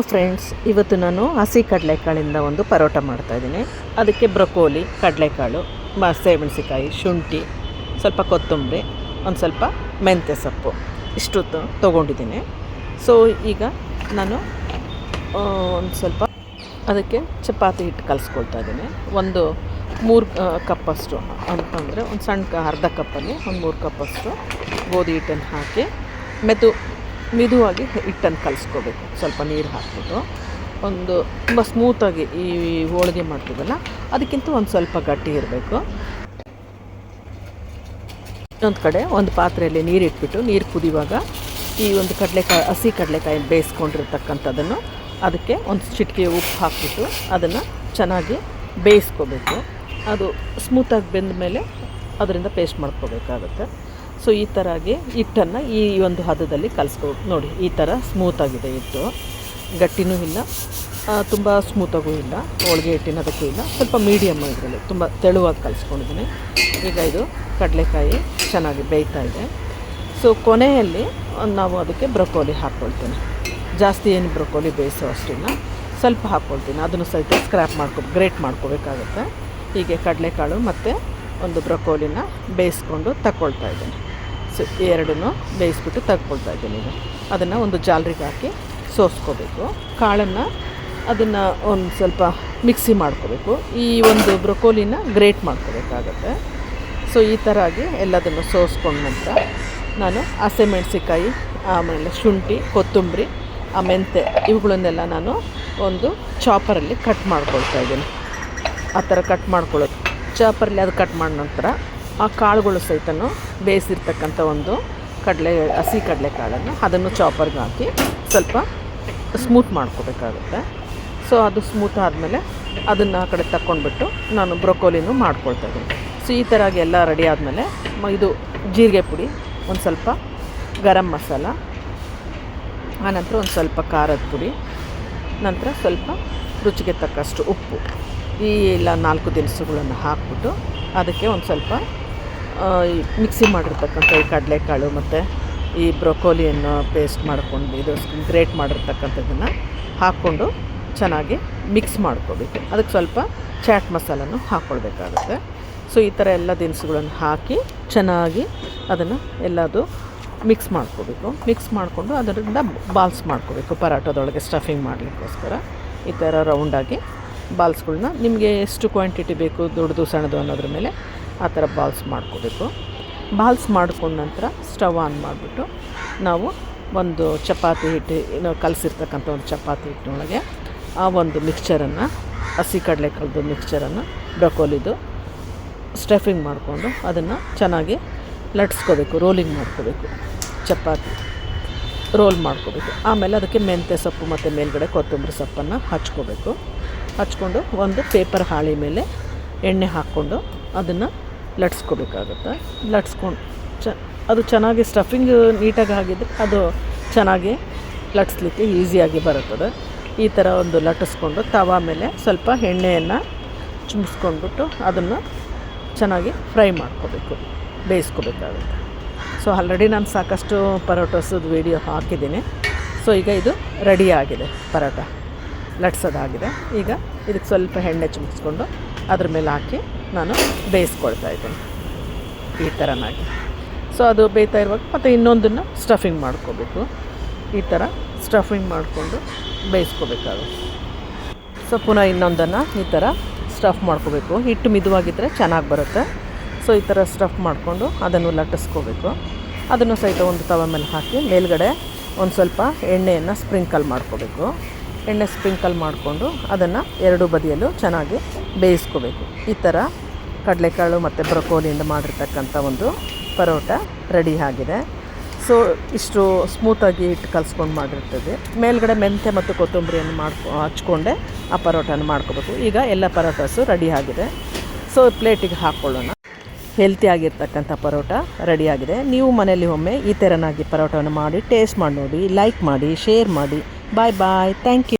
Friends ಇವತ್ತು ನಾನು ಹಸಿ ಕಡಲೆಕಾಳಿಂದ ಒಂದು ಪರೋಟ ಮಾಡ್ತಾ ಇದ್ದೀನಿ. ಅದಕ್ಕೆ ಬ್ರೊಕೋಲಿ, ಕಡಲೆಕಾಳು ಮೆಣಸಿಕಾಯಿ ಶುಂಠಿ, ಸ್ವಲ್ಪ ಕೊತ್ತಂಬರಿ, ಒಂದು ಸ್ವಲ್ಪ ಮೆಂತ್ಯ ಸೊಪ್ಪು. ಇಷ್ಟು ತೊಗೊಂಡಿದ್ದೀನಿ. ಸೊ ಈಗ ನಾನು ಒಂದು ಸ್ವಲ್ಪ ಅದಕ್ಕೆ ಚಪಾತಿ ಹಿಟ್ಟು ಕಲಿಸ್ಕೊಳ್ತಾ ಇದ್ದೀನಿ. ಒಂದು ಮೂರು ಕಪ್ಪಷ್ಟು, ಅಂತಂದರೆ ಒಂದು ಸಣ್ಣ ಅರ್ಧ ಕಪ್ಪಲ್ಲಿ, ಒಂದು ಮೂರು ಕಪ್ಪಷ್ಟು ಗೋಧಿ ಹಿಟ್ಟನ್ನು ಹಾಕಿ, ಮೆದು ಮಿದುವಾಗಿ ಹಿಟ್ಟನ್ನು ಕಲಿಸ್ಕೋಬೇಕು. ಸ್ವಲ್ಪ ನೀರು ಹಾಕ್ಬಿಟ್ಟು ಒಂದು ತುಂಬ ಸ್ಮೂತಾಗಿ ಈ ಹೋಳಿಗೆ ಮಾಡ್ತೀವಲ್ಲ, ಅದಕ್ಕಿಂತ ಒಂದು ಸ್ವಲ್ಪ ಗಟ್ಟಿ ಇರಬೇಕು. ಇನ್ನೊಂದು ಕಡೆ ಒಂದು ಪಾತ್ರೆಯಲ್ಲಿ ನೀರು ಇಟ್ಬಿಟ್ಟು ನೀರು ಕುದಿಯುವಾಗ ಈ ಒಂದು ಕಡಲೆಕಾಯಿ, ಹಸಿ ಕಡಲೆಕಾಯಿ ಬೇಯಿಸ್ಕೊಂಡಿರ್ತಕ್ಕಂಥದ್ದನ್ನು ಅದಕ್ಕೆ ಒಂದು ಚಿಟಿಕೆ ಉಪ್ಪು ಹಾಕ್ಬಿಟ್ಟು ಅದನ್ನು ಚೆನ್ನಾಗಿ ಬೇಯಿಸ್ಕೋಬೇಕು. ಅದು ಸ್ಮೂತಾಗಿ ಬೆಂದ ಮೇಲೆ ಅದರಿಂದ ಪೇಸ್ಟ್ ಮಾಡ್ಕೋಬೇಕಾಗುತ್ತೆ. ಸೊ ಈ ಥರ ಆಗಿ ಹಿಟ್ಟನ್ನು ಈ ಒಂದು ಹದದಲ್ಲಿ ಕಲಿಸ್ಕೋಬೇಕು ನೋಡಿ, ಈ ಥರ ಸ್ಮೂತಾಗಿದೆ ಹಿಟ್ಟು. ಗಟ್ಟಿನೂ ಇಲ್ಲ ತುಂಬ ಸ್ಮೂತಾಗೂ ಇಲ್ಲ, ಹೋಳಿಗೆ ಹಿಟ್ಟಿನದಕ್ಕೂ ಇಲ್ಲ. ಸ್ವಲ್ಪ ಮೀಡಿಯಮ್ ಇದರಲ್ಲಿ ತುಂಬ ತೆಳುವಾಗಿ ಕಲಿಸ್ಕೊಂಡಿದ್ದೀನಿ. ಈಗ ಇದು ಕಡಲೆಕಾಯಿ ಚೆನ್ನಾಗಿ ಬೇಯ್ತಾ ಇದೆ. ಸೊ ಕೊನೆಯಲ್ಲಿ ನಾವು ಅದಕ್ಕೆ ಬ್ರೊಕೋಲಿ ಹಾಕ್ಕೊಳ್ತೀನಿ. ಜಾಸ್ತಿ ಏನು ಬ್ರೊಕೋಲಿ ಬೇಯಿಸೋ ಅಷ್ಟಿಲ್ಲ. ಸ್ವಲ್ಪ ಹಾಕ್ಕೊಳ್ತೀನಿ. ಅದನ್ನು ಸಹಿತ ಸ್ಕ್ರ್ಯಾಪ್ ಮಾಡ್ಕೊ ಗ್ರೇಟ್ ಮಾಡ್ಕೋಬೇಕಾಗುತ್ತೆ. ಹೀಗೆ ಕಡಲೆಕಾಳು ಮತ್ತು ಒಂದು ಬ್ರೊಕೋಲಿನ ಬೇಯಿಸ್ಕೊಂಡು ತಗೊಳ್ತಾ ಇದ್ದೀನಿ. ಸೊ ಎರಡನ್ನೂ ಬೇಯಿಸ್ಬಿಟ್ಟು ತಗೊಳ್ತಾ ಇದ್ದೀನಿ ಈಗ. ಅದನ್ನು ಒಂದು ಜಾಲರಿಗೆ ಹಾಕಿ ಸೋಸ್ಕೋಬೇಕು. ಕಾಳನ್ನು ಅದನ್ನು ಒಂದು ಸ್ವಲ್ಪ ಮಿಕ್ಸಿ ಮಾಡ್ಕೋಬೇಕು. ಈ ಒಂದು ಬ್ರೊಕೋಲಿನ ಗ್ರೇಟ್ ಮಾಡ್ಕೋಬೇಕಾಗತ್ತೆ. ಸೊ ಈ ಥರ ಆಗಿ ಎಲ್ಲದನ್ನು ಸೋಸ್ಕೊಂಡ ನಂತರ ನಾನು ಹಸಿಮೆಣ್ಸಿಕಾಯಿ ಆಮೇಲೆ ಶುಂಠಿ, ಕೊತ್ತಂಬರಿ, ಆ ಮೆಂತೆ ಇವುಗಳನ್ನೆಲ್ಲ ನಾನು ಒಂದು ಚಾಪರಲ್ಲಿ ಕಟ್ ಮಾಡ್ಕೊಳ್ತಾ ಇದ್ದೀನಿ. ಆ ಥರ ಕಟ್ ಮಾಡ್ಕೊಳ್ಳೋದು. ಚಾಪರಲ್ಲಿ ಅದು ಕಟ್ ಮಾಡಿದ ನಂತರ ಆ ಕಾಳುಗಳು ಸಹಿತನೂ ಬೇಯಿಸಿರ್ತಕ್ಕಂಥ ಒಂದು ಕಡಲೆ, ಹಸಿ ಕಡಲೆ ಕಾಳನ್ನು ಅದನ್ನು ಚಾಪರ್ಗೆ ಹಾಕಿ ಸ್ವಲ್ಪ ಸ್ಮೂತ್ ಮಾಡ್ಕೋಬೇಕಾಗುತ್ತೆ. ಸೊ ಅದು ಸ್ಮೂತ್ ಆದಮೇಲೆ ಅದನ್ನು ಆ ಕಡೆ ತಕ್ಕೊಂಡ್ಬಿಟ್ಟು ನಾನು ಬ್ರೊಕೋಲಿನೂ ಮಾಡ್ಕೊಳ್ತಾ ಇದ್ದೀನಿ. ಸೊ ಈ ಥರ ಎಲ್ಲ ರೆಡಿ ಆದಮೇಲೆ ಇದು ಜೀರಿಗೆ ಪುಡಿ, ಒಂದು ಸ್ವಲ್ಪ ಗರಂ ಮಸಾಲ ಆನಂತರ ಒಂದು ಸ್ವಲ್ಪ ಖಾರದ ಪುಡಿ, ನಂತರ ಸ್ವಲ್ಪ ರುಚಿಗೆ ತಕ್ಕಷ್ಟು ಉಪ್ಪು. ಈ ಎಲ್ಲ ನಾಲ್ಕು ದಿನಸುಗಳನ್ನು ಹಾಕ್ಬಿಟ್ಟು ಅದಕ್ಕೆ ಒಂದು ಸ್ವಲ್ಪ ಮಿಕ್ಸಿ ಮಾಡಿರ್ತಕ್ಕಂಥ ಈ ಕಡಲೆಕಾಳು ಮತ್ತು ಈ ಬ್ರೊಕೋಲಿಯನ್ನು ಪೇಸ್ಟ್ ಮಾಡ್ಕೊಂಡು ಇದು ಗ್ರೇಟ್ ಮಾಡಿರ್ತಕ್ಕಂಥದ್ದನ್ನು ಹಾಕ್ಕೊಂಡು ಚೆನ್ನಾಗಿ ಮಿಕ್ಸ್ ಮಾಡ್ಕೋಬೇಕು. ಅದಕ್ಕೆ ಸ್ವಲ್ಪ ಚಾಟ್ ಮಸಾಲನ್ನು ಹಾಕ್ಕೊಳ್ಬೇಕಾಗುತ್ತೆ ಸೊ ಈ ಥರ ಎಲ್ಲ ದಿನಸುಗಳನ್ನು ಹಾಕಿ ಚೆನ್ನಾಗಿ ಅದನ್ನು ಎಲ್ಲದು ಮಿಕ್ಸ್ ಮಾಡ್ಕೋಬೇಕು. ಮಿಕ್ಸ್ ಮಾಡಿಕೊಂಡು ಅದರಿಂದ ಬಾಲ್ಸ್ ಮಾಡ್ಕೋಬೇಕು. ಪರಾಟದೊಳಗೆ ಸ್ಟಫಿಂಗ್ ಮಾಡಲಿಕ್ಕೋಸ್ಕರ ಈ ಥರ ರೌಂಡಾಗಿ ಬಾಲ್ಸ್ಗಳನ್ನ ನಿಮಗೆ ಎಷ್ಟು ಕ್ವಾಂಟಿಟಿ ಬೇಕು, ದೊಡ್ಡದು ಸಣ್ಣದು ಅನ್ನೋದ್ರ ಮೇಲೆ ಆ ಥರ ಬಾಲ್ಸ್ ಮಾಡ್ಕೋಬೇಕು. ಬಾಲ್ಸ್ ಮಾಡ್ಕೊಂಡ ನಂತರ ಸ್ಟವ್ ಆನ್ ಮಾಡಿಬಿಟ್ಟು ನಾವು ಒಂದು ಚಪಾತಿ ಹಿಟ್ಟು ಏನು ಕಲಸಿರ್ತಕ್ಕಂಥ ಒಂದು ಚಪಾತಿ ಹಿಟ್ಟಿನೊಳಗೆ ಆ ಒಂದು ಮಿಕ್ಸ್ಚರನ್ನು ಹಸಿ ಕಡಲೆಕಾಳ್ದು ಮಿಕ್ಸ್ಚರನ್ನು ಬ್ರಕೋಲಿದು ಸ್ಟಫಿಂಗ್ ಮಾಡಿಕೊಂಡು ಅದನ್ನು ಚೆನ್ನಾಗಿ ಲಟ್ಸ್ಕೋಬೇಕು ರೋಲಿಂಗ್ ಮಾಡ್ಕೋಬೇಕು, ಚಪಾತಿ ರೋಲ್ ಮಾಡ್ಕೋಬೇಕು. ಆಮೇಲೆ ಅದಕ್ಕೆ ಮೆಂತ್ಯ ಸೊಪ್ಪು ಮತ್ತು ಮೇಲ್ಗಡೆ ಕೊತ್ತಂಬರಿ ಸೊಪ್ಪನ್ನು ಹಚ್ಕೋಬೇಕು. ಹಚ್ಕೊಂಡು ಒಂದು ಪೇಪರ್ ಹಾಳಿ ಮೇಲೆ ಎಣ್ಣೆ ಹಾಕ್ಕೊಂಡು ಅದನ್ನು ಲಟ್ಸ್ಕೋಬೇಕಾಗುತ್ತೆ. ಲಟ್ಸ್ಕೊಂಡು ಚ, ಅದು ಚೆನ್ನಾಗಿ ಸ್ಟಫಿಂಗ್ ನೀಟಾಗಿ ಆಗಿದ್ರೆ ಅದು ಚೆನ್ನಾಗಿ ಲಟ್ಸ್ಲಿಕ್ಕೆ ಈಸಿಯಾಗಿ ಬರುತ್ತದೆ. ಈ ಥರ ಒಂದು ಲಟ್ಟಿಸ್ಕೊಂಡು ತವಾ ಮೇಲೆ ಸ್ವಲ್ಪ ಎಣ್ಣೆಯನ್ನು ಚುಮ್ಸ್ಕೊಂಡ್ಬಿಟ್ಟು ಅದನ್ನು ಚೆನ್ನಾಗಿ ಫ್ರೈ ಮಾಡ್ಕೋಬೇಕು, ಬೇಯಿಸ್ಕೋಬೇಕಾಗುತ್ತೆ. ಸೊ ಆಲ್ರೆಡಿ ನಾನು ಸಾಕಷ್ಟು ಪರೋಟಸದ ವೀಡಿಯೋ ಹಾಕಿದ್ದೀನಿ. ಸೊ ಈಗ ಇದು ರೆಡಿ ಆಗಿದೆ, ಪರೋಟ ಲಟ್ಸೋದಾಗಿದೆ. ಈಗ ಇದಕ್ಕೆ ಸ್ವಲ್ಪ ಎಣ್ಣೆ ಚುಮ್ಸ್ಕೊಂಡು ಅದ್ರ ಮೇಲೆ ಹಾಕಿ ನಾನು ಬೇಯಿಸ್ಕೊಳ್ತಾ ಇದ್ದೀನಿ. ಈ ಥರನಾಗಿ ಸೊ ಅದು ಬೇಯ್ತಾ ಇರುವಾಗ ಮತ್ತು ಇನ್ನೊಂದನ್ನು ಸ್ಟಫಿಂಗ್ ಮಾಡ್ಕೋಬೇಕು. ಈ ಥರ ಸ್ಟಫಿಂಗ್ ಮಾಡಿಕೊಂಡು ಬೇಯಿಸ್ಕೋಬೇಕಾಗುತ್ತೆ. ಸೊ ಪುನಃ ಇನ್ನೊಂದನ್ನು ಈ ಥರ ಸ್ಟಫ್ ಮಾಡ್ಕೋಬೇಕು. ಹಿಟ್ಟು ಮಿದುವಾಗಿದ್ದರೆ ಚೆನ್ನಾಗಿ ಬರುತ್ತೆ. ಸೊ ಈ ಥರ ಸ್ಟಫ್ ಮಾಡಿಕೊಂಡು ಅದನ್ನು ಲಟ್ಟಿಸ್ಕೋಬೇಕು. ಅದನ್ನು ಸಹಿತ ಒಂದು ತವ ಮೇಲೆ ಹಾಕಿ ಮೇಲ್ಗಡೆ ಒಂದು ಸ್ವಲ್ಪ ಎಣ್ಣೆಯನ್ನು ಸ್ಪ್ರಿಂಕಲ್ ಮಾಡ್ಕೋಬೇಕು. ಎಣ್ಣೆ ಸ್ಪ್ರಿಂಕಲ್ ಮಾಡಿಕೊಂಡು ಅದನ್ನು ಎರಡು ಬದಿಯಲ್ಲೂ ಚೆನ್ನಾಗಿ ಬೇಯಿಸ್ಕೋಬೇಕು. ಈ ಥರ ಕಡಲೆಕಾಳು ಮತ್ತು ಬ್ರಕೋಲಿಯಿಂದ ಮಾಡಿರ್ತಕ್ಕಂಥ ಒಂದು ಪರೋಟ ರೆಡಿ ಆಗಿದೆ. ಸೊ, ಇಷ್ಟು ಸ್ಮೂತಾಗಿ ಹಿಟ್ಟು ಕಲಿಸ್ಕೊಂಡು ಮಾಡಿರ್ತದೆ. ಮೇಲ್ಗಡೆ ಮೆಂತ್ಯ ಮತ್ತು ಕೊತ್ತಂಬರಿಯನ್ನು ಮಾಡ್ಕೊ, ಹಚ್ಕೊಂಡೆ ಆ ಪರೋಟನ ಮಾಡ್ಕೋಬೇಕು. ಈಗ ಎಲ್ಲ ಪರೋಟಾಸು ರೆಡಿ ಆಗಿದೆ. ಸೊ, ಪ್ಲೇಟಿಗೆ ಹಾಕ್ಕೊಳ್ಳೋಣ ಹೆಲ್ತಿಯಾಗಿರ್ತಕ್ಕಂಥ ಪರೋಟ ರೆಡಿಯಾಗಿದೆ ನೀವು ಮನೆಯಲ್ಲಿ ಒಮ್ಮೆ ಈ ಥರನಾಗಿ ಪರೋಟವನ್ನು ಮಾಡಿ, ಟೇಸ್ಟ್ ಮಾಡಿ ನೋಡಿ ಲೈಕ್ ಮಾಡಿ ಶೇರ್ ಮಾಡಿ. ಬಾಯ್ ಬಾಯ್ ಥ್ಯಾಂಕ್ ಯು